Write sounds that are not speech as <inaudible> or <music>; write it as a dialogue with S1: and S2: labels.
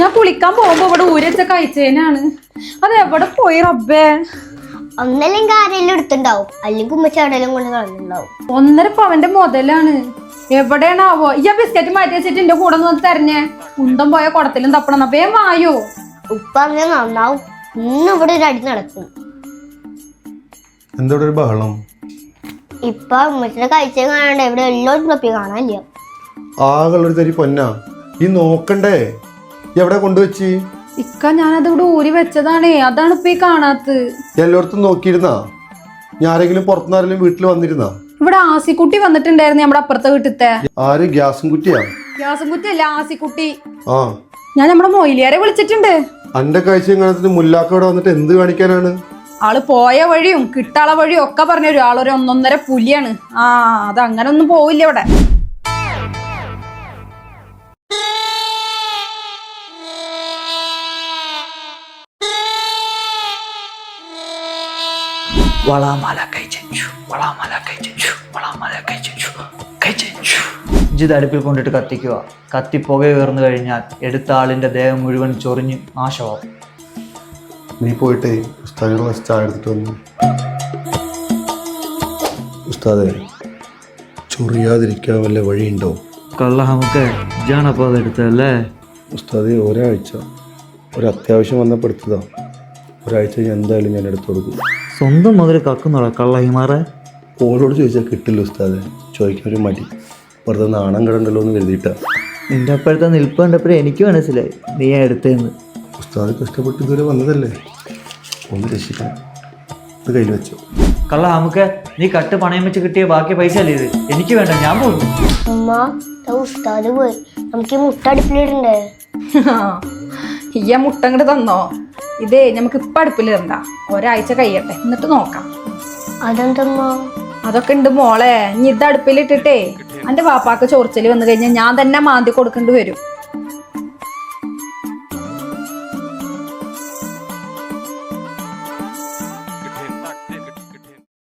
S1: ഞാൻ കുളിക്കാൻ പോകുമ്പോ ഇവിടെ ഊരച്ച കഴിച്ചേനാണ്. അത് എവിടെ പോയി റബ്ബേ?
S2: ഒന്നല്ലെങ്കിൽ ആരെങ്കിലും എടുത്തുണ്ടാവും അല്ലെങ്കിൽ ഉമ്മച്ച എവിടെയെങ്കിലും കൊണ്ട് കളഞ്ഞിട്ടുണ്ടാവും
S1: ഒന്നര പവന്റെ മുതലാണ്. എവിടെയാണാവോ? ഈ ബിസ്ക്കറ്റ് മാറ്റി വെച്ചിട്ട് എന്റെ കൂടെ ഒന്ന് വന്ന് തരണേ. കുന്തം പോയ കുടത്തിലും തപ്പണം. അപ്പേ വായോ.
S2: ഉപ്പ അങ്ങനെ നന്നാവും. ഇന്ന് ഇവിടെ ഒരു അടി നടക്കും.
S3: എന്തോടെ ഒരു ബഹളം?
S2: ഇപ്പൊ ഉമ്മച്ചിന്റെ കഴിച്ച കാണാണ്ട് എവിടെ എല്ലാവരും തൊപ്പി കാണാനില്ല.
S3: ആകളുടെ തരി പൊന്നാ. ഈ നോക്കണ്ടേ? എവിടെ കൊണ്ടുവച്ച്?
S1: ഇക്ക ഞാനത് ഇവിടെ ഊരി വെച്ചതാണേ. അതാണ് ഇപ്പൊ ഈ കാണാത്തത്
S3: എല്ലായിടത്തും നോക്കിയിരുന്നാ? ഞാൻ ആരെങ്കിലും പുറത്തുനിന്ന് ആരെങ്കിലും വീട്ടിൽ വന്നിരുന്നാ?
S1: ഇവിടെ ആസിക്കുട്ടി വന്നിട്ടുണ്ടായിരുന്നു നമ്മുടെ അപ്പുറത്തെ വീട്ടിലത്തെ.
S3: ആര്? ഗ്യാസും കുട്ടിയാ
S1: ഗ്യാസും കുട്ടി അല്ല ആസിക്കുട്ടി.
S3: ആ.
S1: ഞാൻ നമ്മുടെ മൊയിലിയാരെ വിളിച്ചിട്ടുണ്ട്.
S3: അന്റെ കാഴ്ച കാണത്തിന് മുല്ലാക്കോടെ വന്നിട്ട് എന്ത് കാണിക്കാനാണ്?
S1: ആൾ പോയ വഴിയും കിട്ടാള വഴിയും ഒക്കെ പറഞ്ഞു ആളൊരു ഒന്നൊന്നര പുലിയാണ്. ആ അത് അങ്ങനെ ഒന്നും പോവില്ല ഇവിടെ.
S4: ഇജിത് അടുപ്പിൽ കൊണ്ടിട്ട് കത്തിക്കുക. കത്തി പുക ഉയർന്നു കഴിഞ്ഞാൽ എടുത്ത ആളിന്റെ ദേഹം മുഴുവൻ ചൊറിഞ്ഞ് നാശമാവും.
S3: നീ പോയിട്ട് ഉസ്താദിനുള്ള ചായ എടുത്തിട്ട് വന്നു. ഉസ്താദെ ചൊറിയാതിരിക്കാൻ വല്ല വഴിയുണ്ടോ?
S4: കള്ള നമുക്ക് ഇജാണപ്പോൾ അതെടുത്തല്ലേ
S3: ഉസ്താദെ ഒരാഴ്ച. ഒരു അത്യാവശ്യം വന്നപ്പോൾ എടുത്തതാ. ഒരാഴ്ച ഞാൻ എന്തായാലും ഞാൻ എടുത്തു കൊടുക്കും.
S4: സ്വന്തം മുതൽ കക്കുന്നുള്ളൂ കള്ള ഹിമാറെ?
S3: ഓളോട് ചോദിച്ചാൽ കിട്ടില്ല ഉസ്താദ്. ചോദിക്കാൻ ഒരു മടി. വെറുതെ നാണം കിടണ്ടല്ലോ എന്ന് കരുതിയിട്ടാ.
S4: നിന്റെ അപ്പോഴത്തെ നിൽപ്പ് കണ്ടപ്പോഴേ എനിക്ക് മനസ്സിലായി. നീ എടുത്തേന്ന്.
S3: ഉസ്താദ് കഷ്ടപ്പെട്ട് ഇതുവരെ വന്നതല്ലേ? ഒന്ന് രക്ഷിക്കണം. ഇത് കയ്യിൽ വെച്ചോ.
S4: കള്ള നമുക്ക് നീ കട്ട് പണയം വെച്ച് കിട്ടിയ ബാക്കി പൈസ അല്ലേ ഇത്? എനിക്ക് വേണ്ട ഞാൻ പോകുന്നു
S2: ഉമ്മ ഉസ്താദ് പോയി. നമുക്ക് ഈ മുട്ട അടുപ്പിലിടണ്ടേ? <laughs>
S1: ഈ മുട്ട അങ്ങോട്ട് തന്നോ? ഇതേ നമുക്ക് ഇപ്പൊ അടുപ്പിലിടണ്ട ഒരാഴ്ച കഴിയട്ടെ. എന്നിട്ട് നോക്കാം.
S2: അതെന്തമ്മ?
S1: അതൊക്കെ ഉണ്ട് മോളെ. ഇനി ഇത് അടുപ്പിലിട്ടിട്ടേ എന്റെ വാപ്പാക്ക് ചോർച്ചൽ വന്നു കഴിഞ്ഞാൽ ഞാൻ തന്നെ മാന്തി കൊടുക്കേണ്ടി വരും.